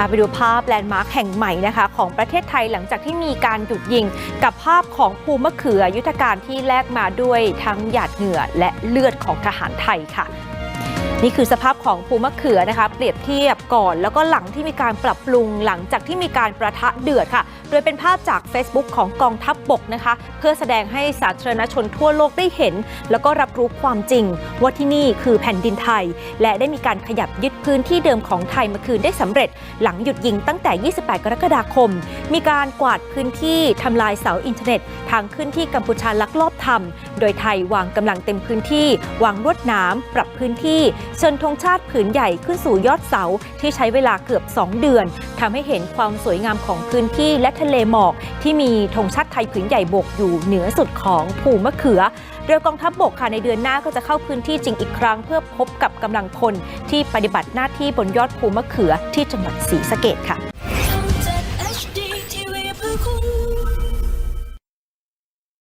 พาไปดูภาพแลนด์มาร์คแห่งใหม่นะคะ ของประเทศไทยหลังจากที่มีการหยุดยิง กับภาพของภูมะเขือยุทธการที่แลกมาด้วยทั้งหยาดเหงื่อและเลือดของทหารไทยค่ะ นี่คือสภาพของภูมะเขือนะคะ เปรียบเทียบก่อน แล้วก็หลังที่มีการปรับปรุงหลังจากที่มีการประทะเดือดค่ะ โดยเป็นภาพจาก Facebook ของกองทัพบบกนะคะ เพื่อแสดงให้สาธารณชนทั่วโลกได้เห็น แล้วก็รับรู้ความจริง ว่าที่นี่คือแผ่นดินไทย และได้มีการขยับยึดพื้นที่เดิมของไทยมาคืนได้สำเร็จ หลังหยุดยิงตั้งแต่ 28 กรกฎาคม มีการกวาดพื้นที่ทำลายเสาอินเทอร์เน็ต ทางขึ้นที่กัมพูชาลักลอบทำโดยไทยวางกำลังเต็มพื้นที่ วางลวดน้ำปรับพื้นที่ เชิญธงชาติผืนใหญ่ขึ้นสู่ยอดเสาที่ใช้เวลาเกือบ 2 เดือนทำให้เห็นความสวยงามของพื้นที่และทะเลหมอก ที่มีธงชาติไทยผืนใหญ่โบกอยู่เหนือสุดของภูมะเขือโดยกองทัพบบกค่ะในเดือนหน้าก็จะเข้าพื้นที่จริงอีกครั้ง เพื่อพบกับกำลังพลที่ปฏิบัติหน้าที่บนยอดภูมะเขือที่จังหวัดศรีสะเกดค่ะ